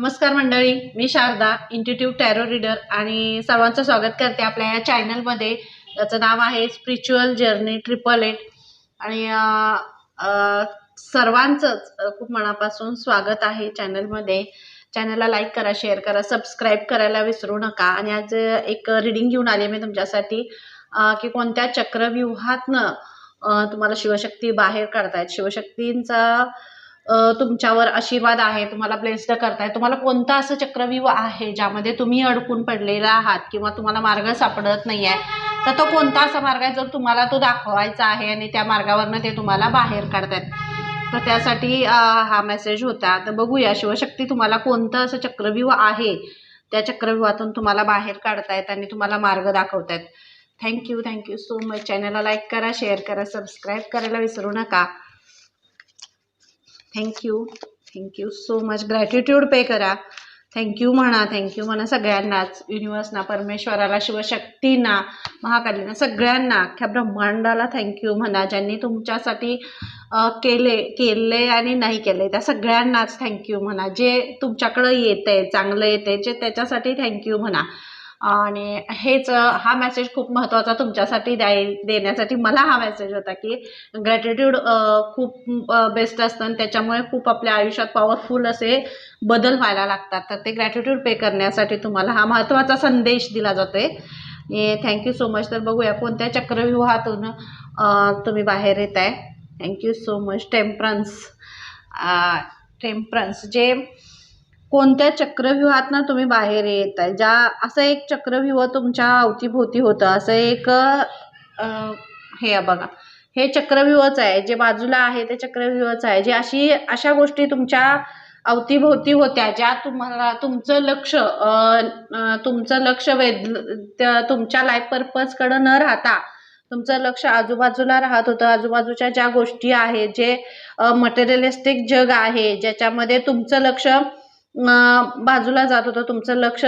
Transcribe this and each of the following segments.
नमस्कार मंडळी मी शारदा इंटिट्यूट टॅरो रीडर आणि सर्वांचं स्वागत करते आपल्या या चॅनलमध्ये त्याचं नाव आहे स्पिरिच्युअल जर्नी ट्रिपल एट आणि सर्वांचंच खूप मनापासून स्वागत आहे चॅनलमध्ये चॅनलला लाईक करा शेअर करा सबस्क्राईब करायला विसरू नका. आणि आज एक रीडिंग घेऊन आली मी तुमच्यासाठी की कोणत्या चक्रव्यूहातनं तुम्हाला शिवशक्ती बाहेर काढतायत. शिवशक्तींचा तुमच्यावर आशीर्वाद आहे तुम्हाला ब्लेस्ड करताय. तुम्हाला कोणता असं चक्रव्यूह आहे ज्यामध्ये तुम्ही अडकून पडलेला आहात किंवा तुम्हाला मार्ग सापडत नाही आहे तर तो कोणता असा मार्ग आहे जर तुम्हाला तो दाखवायचा आहे आणि त्या मार्गावरनं ते तुम्हाला बाहेर काढतायत? तर त्यासाठी हा मेसेज होता. तर बघूया शिवशक्ती तुम्हाला कोणतं असं चक्रव्यूह आहे? त्या चक्रव्यूहातून तुम्हाला बाहेर काढतायत आणि तुम्हाला मार्ग दाखवतायत. Thank you thank you so much चॅनलला लाईक करा शेअर करा सबस्क्राईब करायला विसरू नका. Thank you thank you so much gratitude pay करा. थँक्यू म्हणा. थँक्यू म्हणा सगळ्यांनाच. युनिवर्सना परमेश्वराला शिवशक्तींना महाकालीना सगळ्यांना अख्ख्या ब्रह्मांडाला थँक्यू म्हणा. ज्यांनी तुमच्यासाठी केले केले आणि नाही केले त्या सगळ्यांनाच थँक्यू म्हणा. जे तुमच्याकडं येतं आहे चांगलं येते जे त्याच्यासाठी थँक्यू म्हणा. आणि हेच हा मेसेज खूप महत्त्वाचा तुमच्यासाठी द्याय देण्यासाठी मला हा मेसेज होता की ग्रॅटिट्यूड खूप बेस्ट असतं आणि त्याच्यामुळे खूप आपल्या आयुष्यात पॉवरफुल असे बदल व्हायला लागतात. तर ते ग्रॅटिट्यूड पे करण्यासाठी तुम्हाला हा महत्त्वाचा संदेश दिला जातोय. थँक्यू सो मच तर बघूया कोणत्या चक्रव्यूहातून तुम्ही बाहेर येत आहे thank you so much temperance temperance जे कोणत्या चक्रव्यूहातनं तुम्ही बाहेर येत आहे ज्या असं एक चक्रव्यूह तुमच्या अवतीभोवती होतं. असं एक हे बघा. हे चक्रव्यूहच आहे. जे बाजूला आहे ते चक्रव्यूहच आहे. जे अशी अशा गोष्टी तुमच्या अवतीभोवती होत्या ज्या तुम्हाला तुमचं लक्ष तुमचं लक्ष वेध त्या तुमच्या लाईफ पर्पजकडं न राहता तुमचं लक्ष आजूबाजूला राहत होतं. आजूबाजूच्या ज्या गोष्टी आहेत जे मटेरियलिस्टिक जग आहे ज्याच्यामध्ये तुमचं लक्ष बाजूला जात होतं. तुमचं लक्ष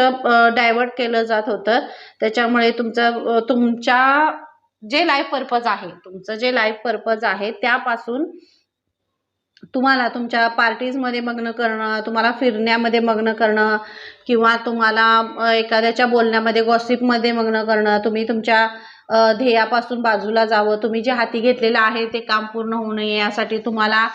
डायवर्ट केलं जात होतं. त्याच्यामुळे तुमचं तुमच्या जे लाईफ पर्पज आहे तुमचं जे लाईफ पर्पज आहे त्यापासून तुम्हाला तुमच्या पार्टीजमध्ये मग्न करणं तुम्हाला फिरण्यामध्ये मग्न करणं किंवा तुम्हाला एखाद्याच्या बोलण्यामध्ये गॉसिपमध्ये मग्न करणं तुम्ही तुमच्या ध्येयापासून बाजूला जावं तुम्ही जे हाती घेतलेलं आहे ते काम पूर्ण होऊ नये यासाठी तुम्हाला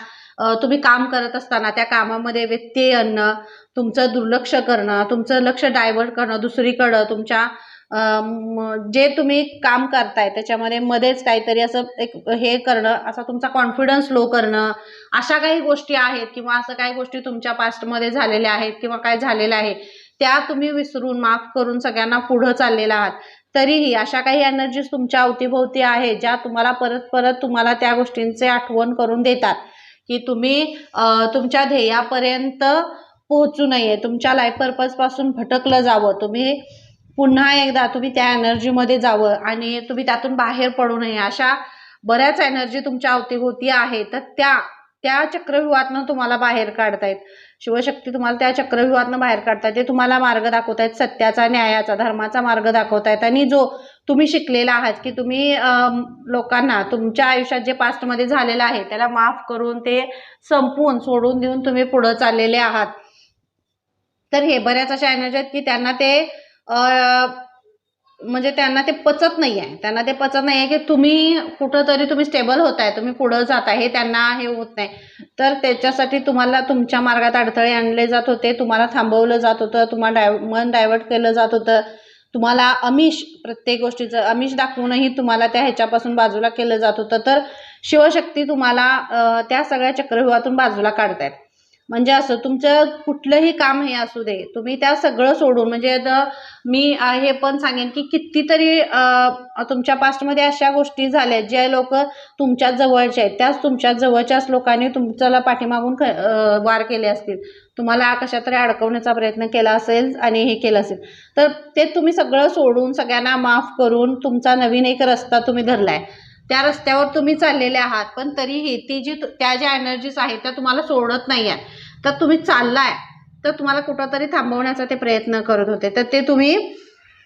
तुम्ही काम करत असताना त्या कामामध्ये व्यत्यय आणणं तुमचं दुर्लक्ष करणं तुमचं लक्ष डायव्हर्ट करणं दुसरीकडं तुमच्या जे तुम्ही काम करताय त्याच्यामध्ये मध्येच काहीतरी असं एक हे करणं असा तुमचा कॉन्फिडन्स लो करणं अशा काही गोष्टी आहेत किंवा असं काही गोष्टी तुमच्या पास्टमध्ये झालेल्या आहेत किंवा काय झालेलं आहे त्या तुम्ही विसरून माफ करून सगळ्यांना पुढं चाललेला आहात. तरीही अशा काही एनर्जीज तुमच्या अवतीभोवती आहे ज्या तुम्हाला परत परत तुम्हाला त्या गोष्टींचे आठवण करून देतात. की तुम्ही तुमच्या ध्येयापर्यंत पोहोचू नये. तुमच्या लाईफ पर्पजपासून भटकलं जावं. तुम्ही पुन्हा एकदा तुम्ही त्या एनर्जीमध्ये जावं आणि तुम्ही त्यातून बाहेर पडू नये. अशा बऱ्याच एनर्जी तुमच्या अवतीभोवती आहे. तर त्या त्या चक्रव्यूहातनं तुम्हाला बाहेर काढतायत शिवशक्ती तुम्हाला त्या चक्रव्यूहातनं बाहेर काढतायत ते तुम्हाला मार्ग दाखवतायत. सत्याचा न्यायाचा धर्माचा मार्ग दाखवतायत. आणि जो तुम्ही शिकलेला आहात की तुम्ही लोकांना तुमच्या आयुष्यात जे पास्टमध्ये झालेलं आहे त्याला माफ करून ते संपवून सोडून देऊन तुम्ही पुढं चाललेले आहात. तर हे बऱ्याच अशा एनर्जी आहेत की त्यांना ते म्हणजे त्यांना ते पचत नाही आहे त्यांना ते पचत नाही आहे की तुम्ही कुठंतरी तुम्ही स्टेबल होत आहे तुम्ही पुढं जात आहे हे त्यांना हे होत नाही. तर त्याच्यासाठी तुम्हाला तुमच्या मार्गात अडथळे आणले जात होते तुम्हाला थांबवलं जात होतं तुम्हाला डाय मन डायवर्ट केलं जात होतं. तुम्हाला अमिष प्रत्येक गोष्टीचं अमिष दाखवूनही तुम्हाला त्या ह्याच्यापासून बाजूला केलं जात होतं. तर शिवशक्ती तुम्हाला त्या सगळ्या चक्रव्यूहातून बाजूला काढतायत. म्हणजे असं तुमचं कुठलंही काम हे असू दे तुम्ही त्या सगळं सोडून म्हणजे मी हे पण सांगेन की कितीतरी तुमच्या पास्टमध्ये अशा गोष्टी झाल्या ज्या लोक तुमच्या जवळच्या आहेत. त्याच तुमच्या जवळच्याच लोकांनी तुमच्याला पाठीमागून ख वार केले असतील. तुम्हाला कशा तरी अडकवण्याचा प्रयत्न केला असेल आणि हे केलं असेल. तर ते तुम्ही सगळं सोडून सगळ्यांना माफ करून तुमचा नवीन एक रस्ता तुम्ही धरलाय. त्या रस्त्यावर तुम्ही चाललेले आहात पण तरीही ती जी त्या ज्या एनर्जीज आहेत त्या तुम्हाला सोडत नाही आहेत तर तुम्ही चाललाय तर तुम्हाला कुठंतरी थांबवण्याचा ते प्रयत्न करत होते. तर ते तुम्ही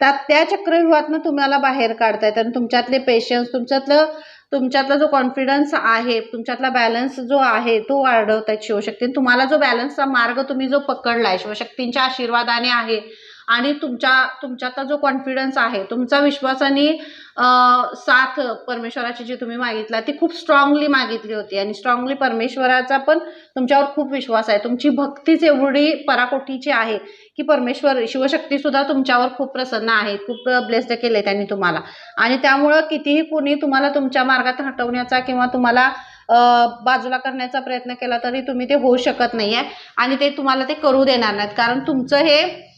त्या त्या चक्रव्यूहातनं तुम्हाला बाहेर काढतायत आणि तुमच्यातले पेशन्स तुमच्यातलं तुमच्यातला जो कॉन्फिडन्स आहे तुमच्यातला बॅलन्स जो आहे तो वाढवतात शिवशक्ती. तुम्हाला जो बॅलन्सचा मार्ग तुम्ही जो पकडला आहे शिवशक्तींच्या आशीर्वादाने आहे आणि तुमच्या तुमच्यातला जो कॉन्फिडन्स आहे तुमचा विश्वासाने साथ परमेश्वराची जी तुम्ही मागितला ती खूप स्ट्रॉंगली मागितली होती. आणि स्ट्रॉंगली परमेश्वराचा पण तुमच्यावर खूप विश्वास आहे. तुमची भक्तीच एवढी पराकोटीची आहे की परमेश्वर शिवशक्ती सुद्धा तुमच्यावर खूप प्रसन्न आहे. खूप ब्लेस्ड केले त्यांनी तुम्हाला. आणि त्यामुळं कितीही कोणी तुम्हाला तुमच्या मार्गात हटवण्याचा किंवा तुम्हाला बाजूला करण्याचा प्रयत्न केला तरी तुम्ही ते होऊ शकत नाही आहे आणि ते तुम्हाला ते करू देणार नाहीत. कारण तुमचं हे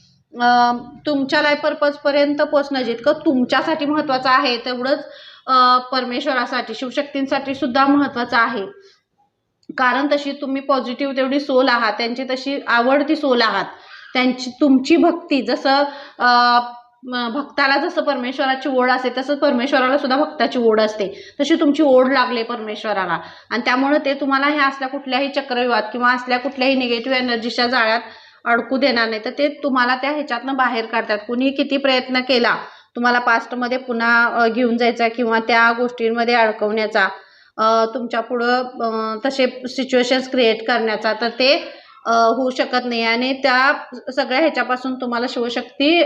तुमच्या लाईफ पर्पजपर्यंत पोचणं जितकं तुमच्यासाठी महत्त्वाचं आहे तेवढंच परमेश्वरासाठी शिवशक्तींसाठी सुद्धा महत्त्वाचं आहे. कारण तशी तुम्ही पॉझिटिव्ह तेवढी सोल आहात त्यांची तशी आवडती सोल आहात. त्यांची तुमची भक्ती जसं भक्ताला जसं परमेश्वराची ओढ असते तसंच परमेश्वराला सुद्धा भक्ताची ओढ असते. तशी तुमची ओढ लागली परमेश्वराला. आणि त्यामुळं ते तुम्हाला ह्या असल्या कुठल्याही चक्रव्यूहात किंवा असल्या कुठल्याही निगेटिव्ह एनर्जीच्या जाळ्यात अडकू देणार नाही. तर ते तुम्हाला त्या ह्याच्यातनं बाहेर काढतात. कुणी किती प्रयत्न केला तुम्हाला पास्टमध्ये पुन्हा घेऊन जायचा किंवा त्या गोष्टींमध्ये अडकवण्याचा तुमच्या पुढं तसे सिच्युएशन्स क्रिएट करण्याचा तर ते होऊ शकत नाही. आणि त्या सगळ्या ह्याच्यापासून तुम्हाला शिवशक्ती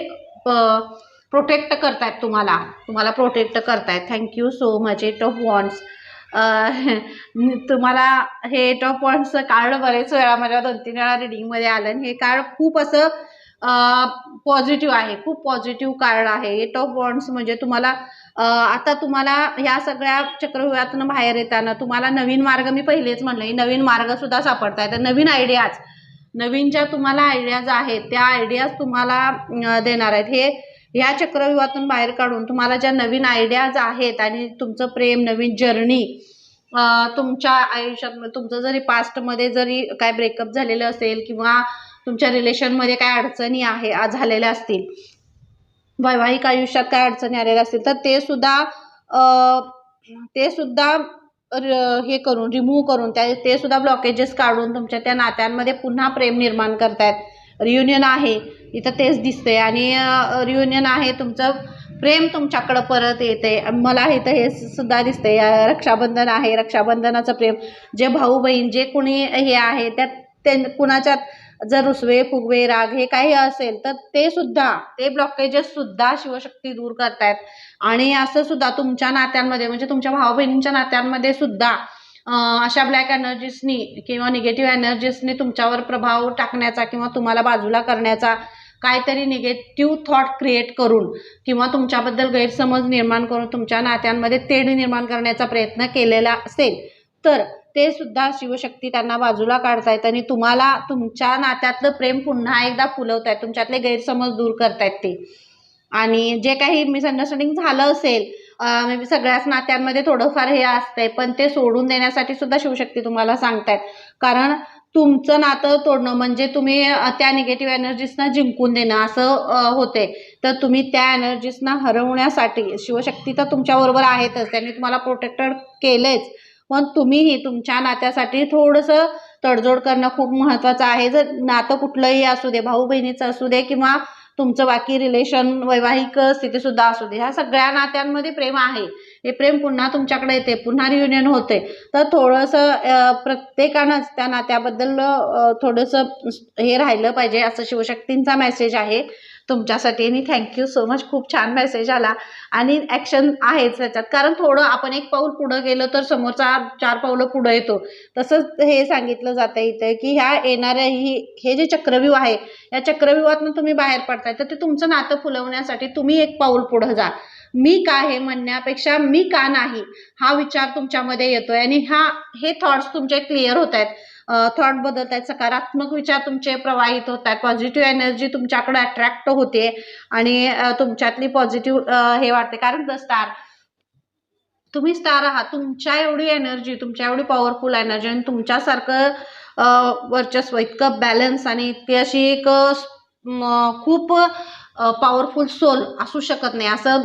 प्रोटेक्ट करतायत तुम्हाला. तुम्हाला प्रोटेक्ट करतायत. Thank you so much eight of wands तुम्हाला हे एट ऑफ वॉन्ट्सचं कार्ड बरेच वेळा माझ्या दोन तीन वेळा रिडिंगमध्ये आलं आणि हे कार्ड खूप असं पॉझिटिव्ह आहे. खूप पॉझिटिव्ह कार्ड आहे. एट ऑफ बॉन्ड्स म्हणजे तुम्हाला आता तुम्हाला ह्या सगळ्या चक्रव्यूहातून बाहेर येताना तुम्हाला नवीन मार्ग मी पहिलेच म्हणलं नवीन मार्ग सुद्धा आहे तर नवीन आयडियाज नवीन ज्या तुम्हाला आयडियाज आहेत त्या आयडियाज तुम्हाला देणार आहेत. हे ह्या चक्रव्यूहातून बाहेर काढून तुम्हाला ज्या नवीन आयडियाज आहेत आणि तुमचं प्रेम नवीन जर्नी तुमच्या आयुष्यात तुमचं जरी पास्टमध्ये जरी काय ब्रेकअप झालेलं असेल किंवा तुमच्या रिलेशनमध्ये काय अडचणी आहे झालेल्या असतील वैवाहिक आयुष्यात काय अडचणी आलेल्या असतील तर ते सुद्धा ते सुद्धा र- हे करून रिमूव्ह करून त्या ते सुद्धा ब्लॉकेजेस काढून तुमच्या त्या नात्यांमध्ये पुन्हा प्रेम निर्माण करतायत. रियुनियन आहे. इथं तेच दिसते आणि रियुनियन आहे. तुमचं प्रेम तुमच्याकडं परत येते मला इथं हे सुद्धा दिसते रक्षाबंधन आहे. रक्षाबंधनाचं प्रेम. जे भाऊ बहीण जे कुणी हे आहे त्यात ते कुणाच्यात जर रुसवे फुगवे राग हे काही असेल तर ते सुद्धा ते ब्लॉकेजेस सुद्धा शिवशक्ती दूर करतायत. आणि असं सुद्धा तुमच्या नात्यांमध्ये म्हणजे तुमच्या भाऊ बहिणींच्या नात्यांमध्ये सुद्धा अशा ब्लॅक एनर्जीसनी किंवा निगेटिव्ह एनर्जीसनी तुमच्यावर प्रभाव टाकण्याचा किंवा तुम्हाला बाजूला करण्याचा काहीतरी निगेटिव्ह थॉट क्रिएट करून किंवा तुमच्याबद्दल गैरसमज निर्माण करून तुमच्या नात्यांमध्ये तेढ निर्माण करण्याचा प्रयत्न केलेला असेल तर ते सुद्धा शिवशक्ती त्यांना बाजूला काढतायत आणि तुम्हाला तुमच्या नात्यातलं प्रेम पुन्हा एकदा फुलवतायत तुमच्यातले गैरसमज दूर करतायत ते. आणि जे काही मिसअंडरस्टँडिंग झालं असेल मे म्हणजे बी सगळ्याच नात्यांमध्ये थोडंफार हे असतंय पण ते सोडून देण्यासाठी सुद्धा शिवशक्ती तुम्हाला सांगतायत. कारण तुमचं नातं तोडणं म्हणजे तुम्ही त्या निगेटिव्ह एनर्जीसना जिंकून देणं असं होते तर तुम्ही त्या एनर्जीसना हरवण्यासाठी शिवशक्ती तर तुमच्याबरोबर आहेतच त्यांनी तुम्हाला प्रोटेक्टेड केलेच पण तुम्हीही तुमच्या नात्यासाठी थोडंसं तडजोड करणं खूप महत्त्वाचं आहे. जर नातं कुठलंही असू दे भाऊ बहिणीचं असू दे किंवा तुमचं बाकी रिलेशन वैवाहिक स्थितीसुद्धा असू दे. ह्या सगळ्या नात्यांमध्ये प्रेम आहे. हे प्रेम पुन्हा तुमच्याकडे येते. पुन्हा रियुनियन होते. तर थोडंसं प्रत्येकानंच त्या नात्याबद्दल थोडंसं हे राहिलं पाहिजे असं शिवशक्तींचा मेसेज आहे. तुमच्यासाठी. आणि थँक्यू सो मच खूप छान मेसेज आला. आणि ॲक्शन आहेच त्याच्यात. कारण थोडं आपण एक पाऊल पुढं गेलं तर समोरचा चार पावलं पुढं येतो. तसंच हे सांगितलं जातं इथं की ह्या येणाऱ्या ही हे जे चक्रव्यूह आहे या चक्रव्यूहातून तुम्ही बाहेर पडताय. तर ते तुमचं नातं फुलवण्यासाठी तुम्ही एक पाऊल पुढं जा. मी का हे म्हणण्यापेक्षा मी का नाही हा विचार तुमच्यामध्ये येतोय. आणि हा हे थॉट्स तुमचे क्लिअर होत आहेत थॉट बदलत आहेत सकारात्मक विचार तुमचे प्रवाहित होत आहेत पॉझिटिव्ह एनर्जी तुमच्याकडे अट्रॅक्ट होते आणि तुमच्यातली पॉझिटिव्ह हे वाटते कारण द स्टार तुम्ही स्टार आहात तुमच्या एवढी एनर्जी तुमच्या एवढी पॉवरफुल एनर्जी आणि तुमच्यासारखं वर्चस्व इतकं बॅलन्स आणि इतकी अशी एक खूप पॉवरफुल सोल असू शकत नाही. असं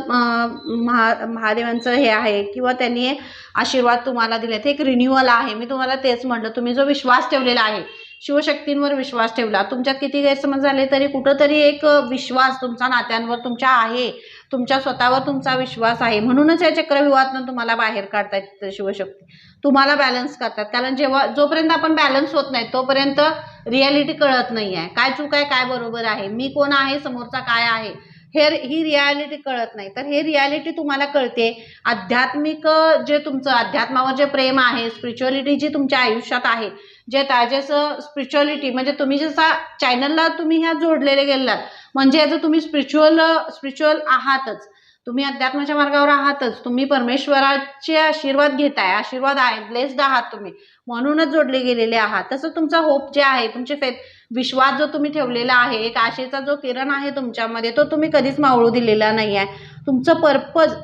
महा महादेवांचं हे आहे किंवा त्यांनी आशीर्वाद तुम्हाला दिलेत. हे एक रिन्युअल आहे. मी तुम्हाला तेच म्हटलं. तुम्ही जो विश्वास ठेवलेला आहे शिवशक्तींवर विश्वास ठेवला. तुमच्यात किती गैरसमज झाले तरी कुठंतरी एक विश्वास तुमचा नात्यांवर तुमच्या आहे. तुमच्या स्वतःवर तुमचा विश्वास आहे. म्हणूनच या चक्रव्यूहातून तुम्हाला बाहेर काढता येतं शिवशक्ती. तुम्हाला बॅलन्स करतात. कारण जेव्हा जोपर्यंत आपण बॅलन्स होत नाही तोपर्यंत रियालिटी कळत नाही आहे काय चूक आहे काय बरोबर आहे? मी कोण आहे समोरचा काय आहे? हे ही रियालिटी कळत नाही. तर हे रियालिटी तुम्हाला कळते. आध्यात्मिक जे तुमचं अध्यात्मावर जे प्रेम आहे स्पिरिच्युअलिटी जी तुमच्या आयुष्यात आहे जे जसं स्पिरिच्युअलिटी म्हणजे तुम्ही जसा चॅनलला तुम्ही ह्या जोडलेले गेलात म्हणजे याचं तुम्ही स्पिरिच्युअल स्पिरिच्युअल आहातच. तुम्ही अध्यात्माच्या मार्गावर आहातच. तुम्ही परमेश्वराचे आशीर्वाद घेताय आशीर्वाद आहे ब्लेस्ड आहात तुम्ही. म्हणूनच जोडले गेलेले आहात. तसं तुमचा होप जे आहे तुमचे फेथ विश्वास जो तुम्ही ठेवलेला आहे एक आशेचा जो किरण आहे तुमच्यामध्ये तो तुम्ही कधीच मावळू दिलेला नाही आहे तुमचं पर्पज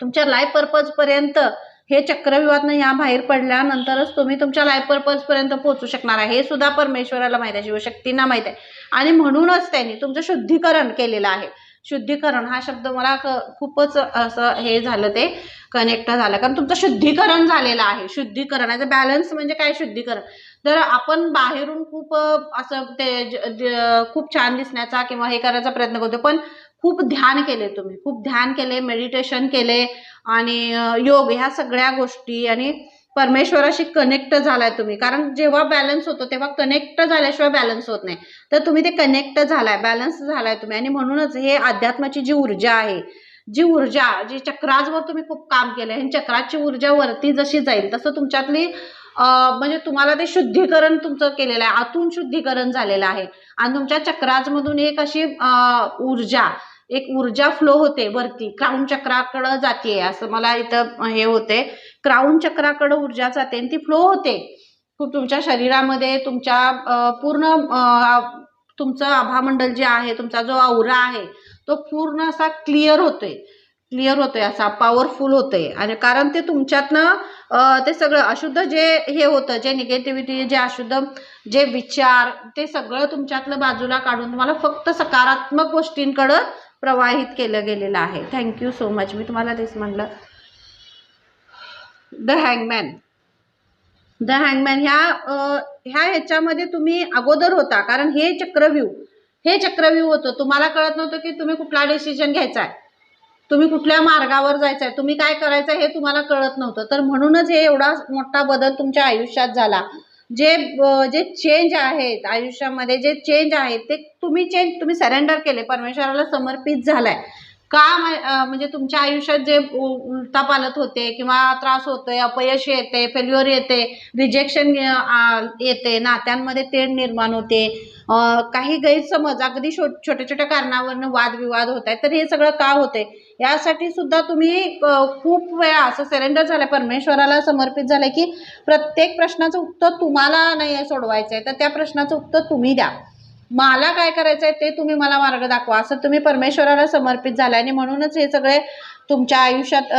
तुमच्या लाईफ पर्पजपर्यंत हे चक्रव्यूहातनं ह्या बाहेर पडल्यानंतरच तुम्ही तुमच्या लाईफ पर्पजपर्यंत पोहोचू शकणार आहे. हे सुद्धा परमेश्वराला माहीत आहे. शिवशक्तींना माहीत आहे. आणि म्हणूनच त्यांनी तुमचं शुद्धीकरण केलेलं आहे. शुद्धीकरण हा शब्द मला खूपच असं हे झालं ते कनेक्ट झालं. कारण तुमचं शुद्धीकरण झालेलं आहे. शुद्धीकरण ॲज अ बॅलन्स म्हणजे काय शुद्धीकरण? तर आपण बाहेरून खूप असं ते खूप छान दिसण्याचा किंवा हे करायचा प्रयत्न करतो पण खूप ध्यान केले तुम्ही. खूप ध्यान केले मेडिटेशन केले आणि योग ह्या सगळ्या गोष्टी आणि परमेश्वराशी कनेक्ट झालाय तुम्ही. कारण जेव्हा बॅलन्स होतो तेव्हा कनेक्ट झाल्याशिवाय बॅलन्स होत नाही. तर तुम्ही ते कनेक्ट झालाय बॅलन्स झालाय तुम्ही. आणि म्हणूनच हे अध्यात्माची जी ऊर्जा आहे जी ऊर्जा जी चक्राजवर तुम्ही खूप काम केलं आहे चक्राची ऊर्जा वरती जशी जाईल तसं तुमच्यातली म्हणजे तुम्हाला ते शुद्धीकरण तुमचं केलेलं आहे. आतून शुद्धीकरण झालेलं आहे. आणि तुमच्या चक्राजमधून एक अशी ऊर्जा एक ऊर्जा फ्लो होते वरती. क्राऊन चक्राकडं जाते असं मला इथं हे होते. क्राऊन चक्राकडं ऊर्जा जाते आणि ती फ्लो होते. खूप तुमच्या शरीरामध्ये तुमच्या पूर्ण तुमचं आभामंडल जे आहे तुमचा जो औरा आहे तो पूर्ण असा क्लिअर होतोय. क्लिअर होतोय असा पॉवरफुल होतंय. आणि कारण ते तुमच्यातनं ते सगळं अशुद्ध जे हे होतं जे निगेटिव्हिटी जे अशुद्ध जे विचार ते सगळं तुमच्यातलं बाजूला काढून तुम्हाला फक्त सकारात्मक गोष्टींकडं प्रवाहित केलं गेलेलं आहे. थँक्यू सो मच मी तुम्हाला तेच म्हणलं द हँगमॅन द हँगमॅन ह्या ह्या ह्याच्यामध्ये तुम्ही अगोदर होता. कारण हे चक्रव्यूह हे चक्रव्यूह होतं. तुम्हाला कळत नव्हतं की तुम्ही कुठला डिसिजन घ्यायचा आहे तुम्ही कुठल्या मार्गावर जायचं आहे तुम्ही काय करायचं आहे हे तुम्हाला कळत नव्हतं. तर म्हणूनच हे एवढा मोठा बदल तुमच्या आयुष्यात झाला. जे जे चेंज आहेत आयुष्यामध्ये जे चेंज आहेत ते तुम्ही चेंज तुम्ही सरेंडर केले. परमेश्वराला समर्पित झालाय. का म्हणजे तुमच्या आयुष्यात जे उ- उलटा पालत होते किंवा त्रास होतोय अपयश येते फेल्युअर येते रिजेक्शन येते नात्यांमध्ये तेढ निर्माण होते. काही गैरसमज अगदी छो छोट्या छोट्या कारणावरनं वादविवाद होत आहेत तर हे सगळं का होते यासाठी सुद्धा तुम्ही खूप वेळा असं सरेंडर झालंय परमेश्वराला समर्पित झालंय की प्रत्येक प्रश्नाचं उत्तर तुम्हाला नाही सोडवायचं आहे तर त्या प्रश्नाचं उत्तर तुम्ही द्या. मला काय करायचं आहे ते तुम्ही मला मार्ग दाखवा असं तुम्ही परमेश्वराला समर्पित झाला आणि म्हणूनच हे सगळे तुमच्या आयुष्यात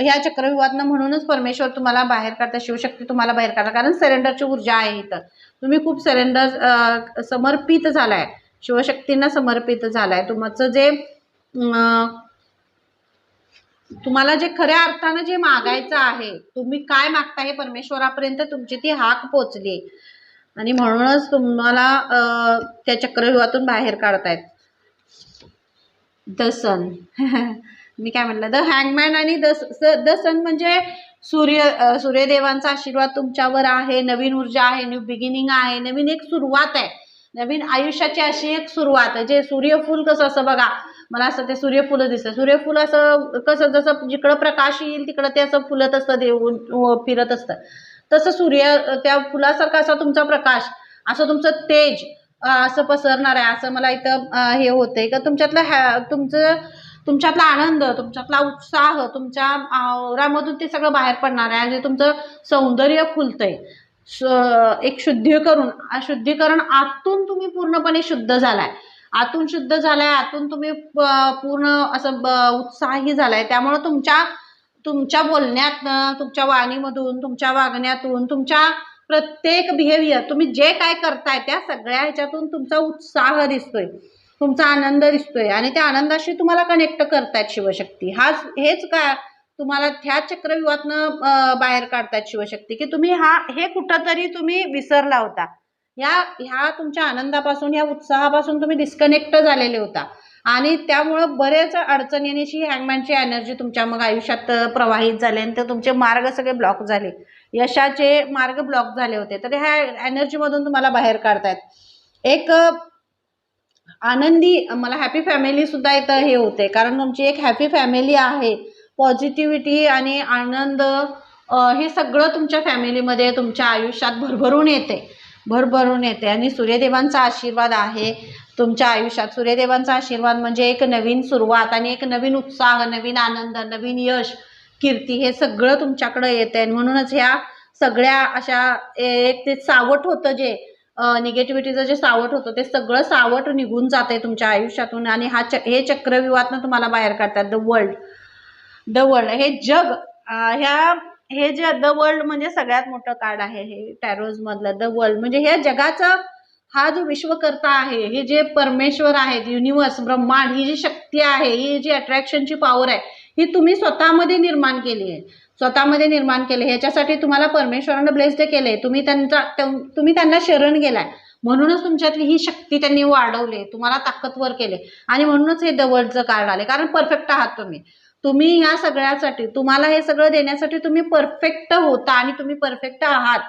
ह्या चक्रव्यूहातनं म्हणूनच परमेश्वर तुम्हाला बाहेर काढता शिवशक्ती तुम्हाला बाहेर काढता कारण सरेंडरची ऊर्जा आहे इथं. तुम्ही खूप सरेंडर समर्पित झालाय. शिवशक्तींना समर्पित झालाय. तुमचं जे तुम्हाला जे खऱ्या अर्थानं जे मागायचं आहे तुम्ही काय मागता हे परमेश्वरापर्यंत तुमची ती हाक पोचली. आणि म्हणूनच तुम्हाला त्या चक्रव्यूहातून बाहेर काढतायत. द सन मी काय म्हटलं द हँगमॅन आणि द द सन म्हणजे सूर्य सूर्यदेवांचा आशीर्वाद तुमच्यावर आहे नवीन ऊर्जा आहे न्यू बिगिनिंग आहे नवीन एक सुरुवात आहे. नवीन आयुष्याची अशी एक सुरुवात आहे. जे सूर्यफूल कसं असं बघा मला असं ते सूर्यफुलं दिसतं. सूर्यफूल असं कसं जसं जिकडं प्रकाश येईल तिकडं ते असं फुलत असतं देऊन फिरत असतं. तसं सूर्य त्या फुलासारखा असा तुमचा प्रकाश असं तुमचं तेज असं पसरणार आहे. असं मला इथं हे होतंय. का तुमच्यातलं हॅ तुमचं तुमच्यातला आनंद तुमच्यातला उत्साह तुमच्या आवरामधून ते सगळं बाहेर पडणार आहे. आणि तुमचं सौंदर्य खुलतंय. एक शुद्धीकरण शुद्धीकरण आतून तुम्ही पूर्णपणे शुद्ध झालाय. आतून शुद्ध झालाय आतून तुम्ही पूर्ण असं उत्साही झालाय. त्यामुळं तुमच्या तुमच्या बोलण्यातनं तुमच्या वाणीमधून तुमच्या वागण्यातून तुमच्या प्रत्येक बिहेवियर तुम्ही जे काय करताय त्या सगळ्या ह्याच्यातून तुमचा उत्साह दिसतोय. तुमचा आनंद दिसतोय. आणि त्या आनंदाशी तुम्हाला कनेक्ट करतायत शिवशक्ती. हाच हेच का तुम्हाला ह्या चक्रव्यूहातनं बाहेर काढतायत शिवशक्ती. की तुम्ही हा हे कुठंतरी तुम्ही विसरला होता. ह्या ह्या तुमच्या आनंदापासून ह्या उत्साहापासून तुम्ही डिस्कनेक्ट झालेले होता. आणि त्यामुळं बरेच अडचणी आणि अशी हँगमॅनची एनर्जी तुमच्या मग आयुष्यात प्रवाहित झाले. आणि ते तुमचे मार्ग सगळे ब्लॉक झाले. यशाचे मार्ग ब्लॉक झाले होते. तर ह्या एनर्जीमधून तुम्हाला बाहेर काढतायत. एक आनंदी मला हॅपी फॅमिलीसुद्धा इथं हे होते. कारण तुमची एक हॅपी फॅमिली आहे. पॉझिटिव्हिटी आणि आनंद हे सगळं तुमच्या फॅमिलीमध्ये तुमच्या आयुष्यात भरभरून येते. भरभरून येते. आणि सूर्यदेवांचा आशीर्वाद आहे. तुमच्या आयुष्यात सूर्यदेवांचा आशीर्वाद म्हणजे एक नवीन सुरुवात आणि एक नवीन उत्साह नवीन आनंद नवीन यश कीर्ती हे सगळं तुमच्याकडं येते. आणि म्हणूनच ह्या सगळ्या अशा एक ते सावट होतं जे निगेटिव्हिटीचं जे सावट होतं ते सगळं सावट निघून जाते तुमच्या आयुष्यातून आणि हा च हे चक्रव्यूहातनं तुम्हाला बाहेर काढतात. द वर्ल्ड द वर्ल्ड हे जग ह्या हे जे द वर्ल्ड म्हणजे सगळ्यात मोठं कार्ड आहे हे टॅरोज मधलं द वर्ल्ड म्हणजे ह्या जगाचा हा जो विश्वकर्ता आहे हे जे परमेश्वर आहेत युनिवर्स ब्रह्मांड ही जी शक्ती आहे ही जी अट्रॅक्शनची पॉवर आहे ही तुम्ही स्वतःमध्ये निर्माण केली आहे. स्वतःमध्ये निर्माण केले. ह्याच्यासाठी तुम्हाला परमेश्वरानं ब्लेस्ड केले तुम्ही त्यांचा तुम्ही त्यांना शरण गेलाय. म्हणूनच तुमच्यातली ही शक्ती त्यांनी वाढवली. तुम्हाला ताकदवर केले. आणि म्हणूनच हे दवळचं कार्ड आले. कारण परफेक्ट आहात तुम्ही. तुम्ही ह्या सगळ्यासाठी तुम्हाला हे सगळं देण्यासाठी तुम्ही परफेक्ट होता आणि तुम्ही परफेक्ट आहात.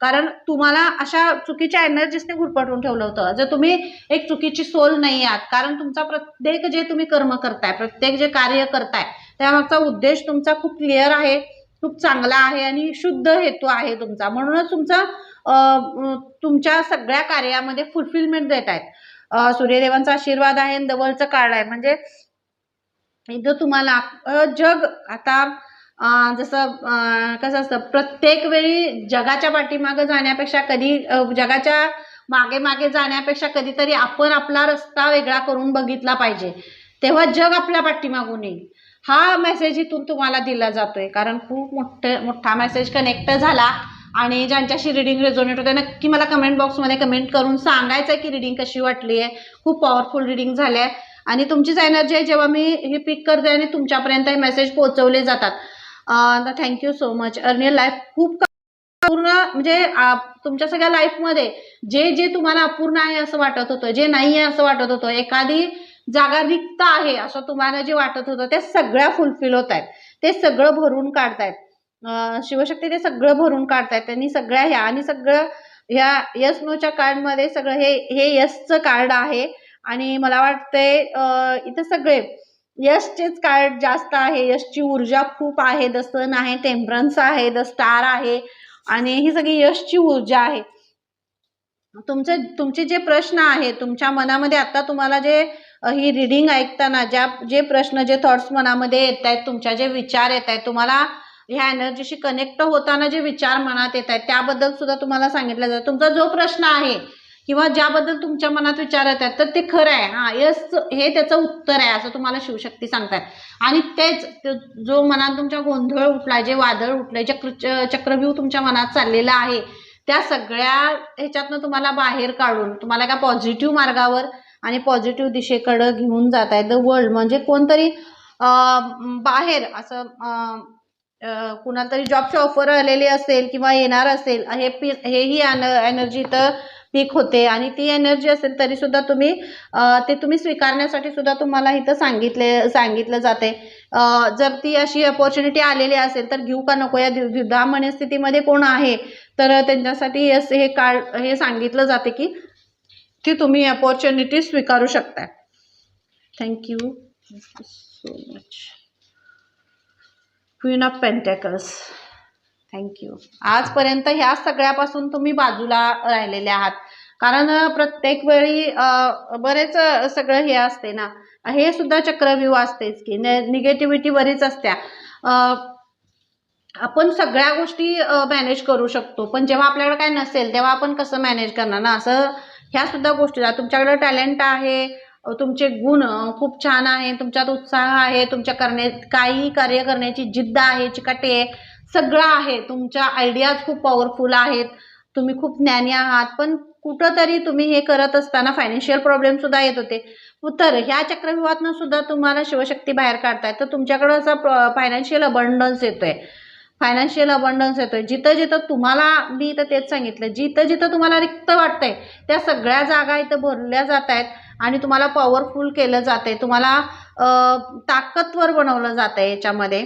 कारण तुम्हाला अशा चुकीच्या एनर्जीसने घुरपटून ठेवलं होतं. जर तुम्ही एक चुकीची सोल नाही आहात कारण तुमचा प्रत्येक जे तुम्ही कर्म करताय प्रत्येक जे कार्य करताय त्यामागचा उद्देश तुमचा खूप क्लिअर आहे खूप चांगला आहे आणि शुद्ध हेतू आहे तुमचा. म्हणूनच तुमचा तुमच्या सगळ्या कार्यामध्ये फुलफिलमेंट देत आहेत. सूर्यदेवांचा आशीर्वाद आहे आणि दवलचं कार्ड आहे. म्हणजे इथं तुम्हाला जग आता जसं कसं असतं प्रत्येक वेळी जगाच्या पाठीमागं जाण्यापेक्षा कधी जगाच्या मागे मागे जाण्यापेक्षा कधीतरी आपण आपला रस्ता वेगळा करून बघितला पाहिजे. तेव्हा जग आपल्या पाठीमागून येईल. हा मेसेज इथून तुम्हाला दिला जातोय. कारण खूप मोठं मोठा मेसेज कनेक्ट झाला आणि ज्यांच्याशी रिडिंग रेझोनेट होते नक्की मला कमेंट बॉक्समध्ये कमेंट करून सांगायचं आहे की रिडिंग कशी वाटली आहे. खूप पॉवरफुल रिडिंग झाली आहे आणि तुमचीच एनर्जी आहे जेव्हा मी हे पिक करते आणि तुमच्यापर्यंत हे मेसेज पोहोचवले जातात. Thank you so much eternal life खूप पूर्ण म्हणजे तुमच्या सगळ्या लाईफमध्ये जे जे तुम्हाला अपूर्ण आहे असं वाटत होतं जे नाही आहे असं वाटत होतं एखादी जागा रिक्त आहे असं तुम्हाला जे वाटत होतं त्या सगळ्या फुलफिल होत आहेत. ते सगळं भरून काढतायत. शिवशक्ती ते सगळं भरून काढतायत. त्यांनी सगळ्या ह्या आणि सगळं ह्या यस नोच्या कार्डमध्ये सगळं हे हे यसचं कार्ड आहे. आणि मला वाटतंय इथं सगळे यशचेच कार्ड जास्त आहे. यशची ऊर्जा खूप आहे. द सन आहे टेम्परन्स आहे द स्टार आहे. आणि ही सगळी यशची ऊर्जा आहे. तुमचे तुमचे जे प्रश्न आहे तुमच्या मनामध्ये आता तुम्हाला जे ही रिडिंग ऐकताना ज्या जे प्रश्न जे थॉट्स मनामध्ये येत आहेत तुमच्या जे विचार येत आहेत तुम्हाला ह्या एनर्जीशी कनेक्ट होताना जे विचार मनात येत आहेत त्याबद्दल सुद्धा तुम्हाला सांगितलं जातं. तुमचा जो प्रश्न आहे किंवा ज्याबद्दल तुमच्या मनात विचार येत आहेत तर ते खरं आहे. हां यस हे त्याचं उत्तर आहे असं तुम्हाला शिवशक्ती सांगतात आणि तेच जो मनात तुमच्या गोंधळ उठलाय जे वादळ उठलं चक्र चक्रव्यूह तुमच्या मनात चाललेला आहे त्या सगळ्या ह्याच्यातनं तुम्हाला बाहेर काढून तुम्हाला एका पॉझिटिव्ह मार्गावर आणि पॉझिटिव्ह दिशेकडं घेऊन जात आहे द वर्ल्ड म्हणजे कोणतरी बाहेर असं कुणाला तरी जॉबची ऑफर आलेली असेल किंवा येणार असेल हे पी हेही एनर्जी तर पीक होते. आणि ती एनर्जी असेल तरी सुद्धा तुम्ही ते तुम्ही स्वीकारण्यासाठी सुद्धा तुम्हाला इथं सांगितले सांगितलं जाते. जर ती अशी अपॉर्च्युनिटी आलेली असेल तर घेऊ का नको? या द्वि- द्विधा मनस्थितीमध्ये कोण आहे? तर त्यांच्यासाठी यस हे कार्ड हे सांगितलं जाते की ती तुम्ही अपॉर्च्युनिटी स्वीकारू शकता thank you so much queen of pentacles thank you आजपर्यंत ह्या सगळ्यापासून तुम्ही बाजूला राहिलेले आहात. कारण प्रत्येक वेळी बरेच सगळं हे असते ना. हे सुद्धा चक्रव्यूह असतेच की ने निगेटिव्हिटी बरीच असत्या. आपण सगळ्या गोष्टी मॅनेज करू शकतो. पण जेव्हा आपल्याकडे काय नसेल तेव्हा आपण कसं मॅनेज करणार ना? असं ह्या सुद्धा गोष्टी आहेत. टॅलेंट आहे तुमचे गुण खूप छान आहे तुमच्यात उत्साह आहे तुमच्या करणे काही कार्य करण्याची जिद्द आहे चिकाटी आहे सगळं आहे. तुमच्या आयडियाज खूप पॉवरफुल आहेत. तुम्ही खूप ज्ञानी आहात. पण कुठंतरी तुम्ही हे करत असताना फायनान्शियल प्रॉब्लेम सुद्धा येत होते. तर ह्या चक्रव्यूहातनं सुद्धा तुम्हाला शिवशक्ती बाहेर काढताय. तर तुमच्याकडं असा फायनान्शियल अबंडन्स येतोय. फायनान्शियल अबंडन्स येतोय. जिथं जिथं तुम्हाला मी इथं तेच सांगितलं जिथं जिथं तुम्हाला रिक्त वाटतंय त्या सगळ्या जागा इथं भरल्या जात आहेत आणि तुम्हाला पॉवरफुल केलं जातंय. तुम्हाला ताकदवर बनवलं जातं आहे याच्यामध्ये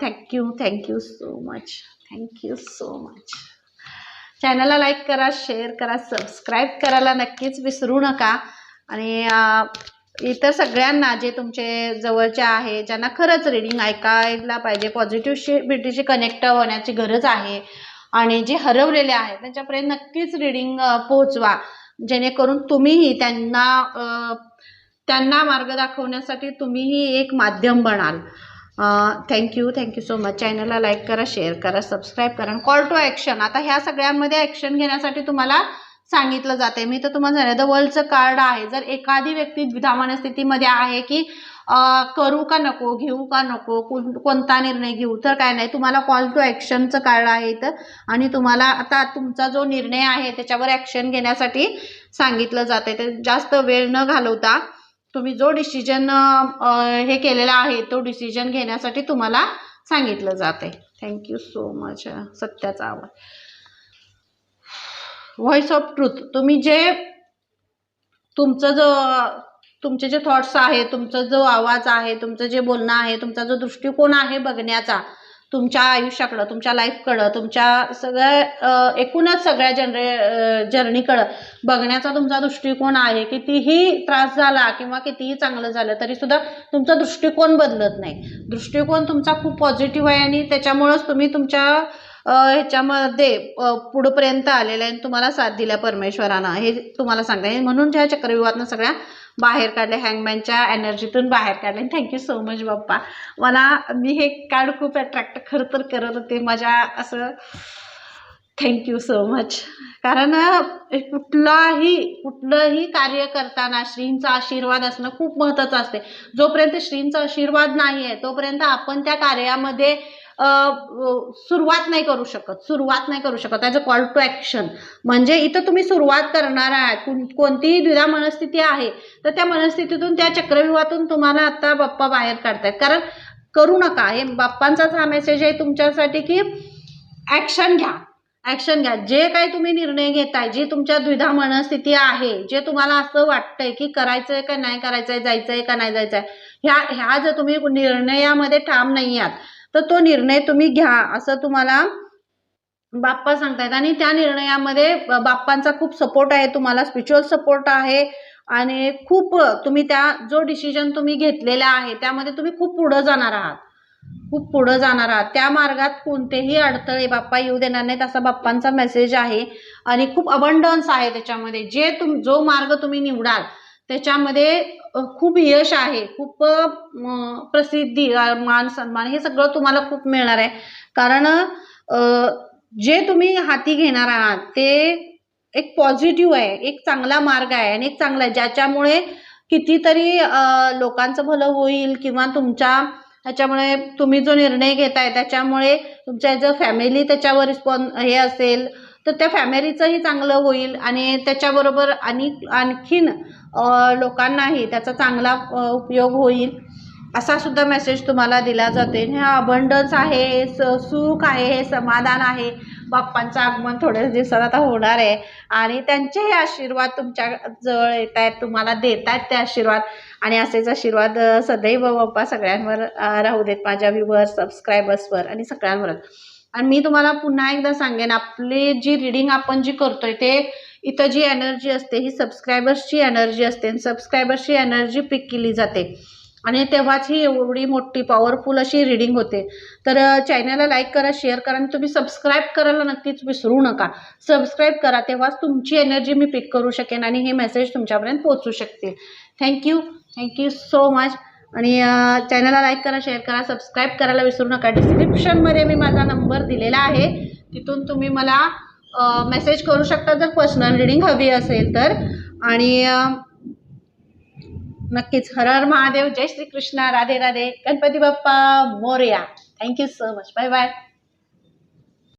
thank you thank you so much thank you so much चॅनलला लाईक करा शेअर करा सबस्क्राईब करायला नक्कीच विसरू नका. आणि इतर सगळ्यांना जे तुमचे जवळचे आहे ज्यांना खरंच रिडिंग ऐकायला पाहिजे पॉझिटिव्हशी बिटीशी कनेक्ट होण्याची गरज आहे आणि जे हरवलेले आहेत त्यांच्यापर्यंत नक्कीच रिडिंग पोहोचवा. जेणेकरून तुम्हीही त्यांना त्यांना मार्ग दाखवण्यासाठी तुम्हीही एक माध्यम बनाल. Thank you thank you so much चॅनलला लाईक करा शेअर करा सबस्क्राईब करा कॉल टू ॲक्शन आता ह्या सगळ्यांमध्ये ॲक्शन घेण्यासाठी तुम्हाला सांगितलं जाते मी तर तुम्हाला सांगितलं द वर्ल्डचं कार्ड आहे. जर एखादी व्यक्ती द्विधा स्थितीमध्ये आहे की करू का नको घेऊ का नको कोण- कोणता निर्णय घेऊ तर काय नाही. तुम्हाला कॉल टू ॲक्शनचं कार्ड आहे इथं. आणि तुम्हाला आता तुमचा जो निर्णय आहे त्याच्यावर ॲक्शन घेण्यासाठी सांगितलं जाते ते जास्त वेळ न घालवता तुम्ही जो डिसिजन हे केलेला आहे तो डिसिजन घेण्यासाठी तुम्हाला सांगितलं जाते थँक्यू सो मच सत्याचा आवाज व्हॉइस ऑफ ट्रूथ तुम्ही जे तुमचं जो तुमचे जे थॉट्स आहे तुमचा जो आवाज आहे तुमचं जे बोलणं आहे तुमचा जो दृष्टिकोन आहे बघण्याचा तुमच्या आयुष्याकडं तुमच्या लाईफकडं तुमच्या सगळ्या एकूणच सगळ्या जनरे जर्नीकडं बघण्याचा तुमचा दृष्टिकोन आहे. कितीही त्रास झाला किंवा कितीही चांगलं झालं तरीसुद्धा तुमचा दृष्टिकोन बदलत नाही. दृष्टिकोन तुमचा खूप पॉझिटिव्ह आहे आणि त्याच्यामुळंच तुम्ही तुमच्या ह्याच्यामध्ये पुढपर्यंत पुढंपर्यंत आहे आणि तुम्हाला साथ दिल्या परमेश्वरानं. हे तुम्हाला सांगते. येईल म्हणून ज्या चक्रव्यूहातनं सगळ्या बाहेर काढले हँगमॅनच्या एनर्जीतून बाहेर काढले थँक्यू सो मच बाप्पा. मला मी हे कार्ड खूप अट्रॅक्ट खरं तर करत होते. माझ्या असं थँक्यू सो मच कारण कुठलाही कुठलंही कार्य करताना श्रींचा आशीर्वाद असणं खूप महत्त्वाचं असते. जोपर्यंत श्रींचा आशीर्वाद नाही आहे तोपर्यंत आपण त्या कार्यामध्ये सुरुवात नाही करू शकत सुरुवात नाही करू शकत. As a call to action म्हणजे इथं तुम्ही सुरुवात करणार आहात. कोण- कोणतीही द्विधा मनस्थिती आहे तर त्या मनस्थितीतून त्या चक्रव्यूहातून तुम्हाला आता बाप्पा बाहेर काढतायत. कारण करू नका. हे बाप्पांचाच हा मेसेज आहे तुमच्यासाठी की ॲक्शन घ्या. ॲक्शन घ्या. जे काही तुम्ही निर्णय घेताय जी तुमच्या द्विधा मनस्थिती आहे जे तुम्हाला असं वाटतंय की करायचंय का नाही करायचंय जायचंय का नाही जायचंय ह्या ह्या जर तुम्ही निर्णयामध्ये ठाम नाही आहात तर तो निर्णय तुम्ही घ्या असं तुम्हाला बाप्पा सांगतायत. आणि त्या निर्णयामध्ये बाप्पांचा खूप सपोर्ट आहे तुम्हाला स्पिरिच्युअल सपोर्ट आहे. आणि खूप तुम्ही त्या जो डिसिजन तुम्ही घेतलेला आहे त्यामध्ये तुम्ही खूप पुढं जाणार आहात. खूप पुढं जाणार आहात. त्या मार्गात कोणतेही अडथळे बाप्पा येऊ देणार नाहीत असा बाप्पांचा मेसेज आहे. आणि खूप अबंडन्स आहे त्याच्यामध्ये. जे तुम जो मार्ग तुम्ही निवडाल त्याच्यामध्ये खूप यश आहे खूप प्रसिद्धी मान सन्मान हे सगळं तुम्हाला खूप मिळणार आहे. कारण जे तुम्ही हाती घेणार आहात ते एक पॉझिटिव्ह आहे एक चांगला मार्ग आहे आणि एक चांगला आहे. ज्याच्यामुळे कितीतरी लोकांचं भलं होईल किंवा तुमच्या त्याच्यामुळे तुम्ही जो निर्णय घेताय त्याच्यामुळे तुमच्या जर फॅमिली त्याच्यावर रिस्पॉन्स हे असेल तर त्या फॅमिलीचंही चांगलं होईल आणि त्याच्याबरोबर आणि आणखीन लोकांनाही त्याचा चांगला उपयोग होईल असा सुद्धा मेसेज तुम्हाला दिला जाते. हे अबंडन्स आहे स सुख आहे हे समाधान आहे. बाप्पांचं आगमन थोड्याच दिवसात आता होणार आहे. आणि त्यांचेही आशीर्वाद तुमच्या जवळ येत आहेत तुम्हाला देत आहेत ते आशीर्वाद. आणि असेच आशीर्वाद सदैव बाप्पा सगळ्यांवर राहू देत माझ्या व्ह्युअर्स सबस्क्रायबर्सवर आणि सगळ्यांवर आणि मी तुम्हाला पुन्हा एकदा सांगेन आपली जी रिडिंग आपण जी करतोय ते इथं जी एनर्जी असते ही सबस्क्रायबर्सची एनर्जी असते आणि सबस्क्रायबर्सची एनर्जी पिक केली जाते. आणि तेव्हाच ही एवढी मोठी पॉवरफुल अशी रिडिंग होते. तर चॅनलला लाईक करा शेअर करा आणि तुम्ही सबस्क्राईब करायला नक्कीच विसरू नका. सबस्क्राईब करा तेव्हाच तुमची एनर्जी मी पिक करू शकेन आणि हे मेसेज तुमच्यापर्यंत पोहोचू शकतील. थँक्यू थँक्यू सो मच आणि चॅनलला लाईक करा शेअर करा सबस्क्राईब करायला विसरू नका. डिस्क्रिप्शनमध्ये मी माझा नंबर दिलेला आहे. तिथून तुम्ही मला मेसेज करू शकता जर पर्सनल रिडिंग हवी असेल तर. आणि नक्कीच. हर हर महादेव. जय श्री कृष्णा राधे राधे. गणपती बाप्पा. Morya. Thank you so much bye bye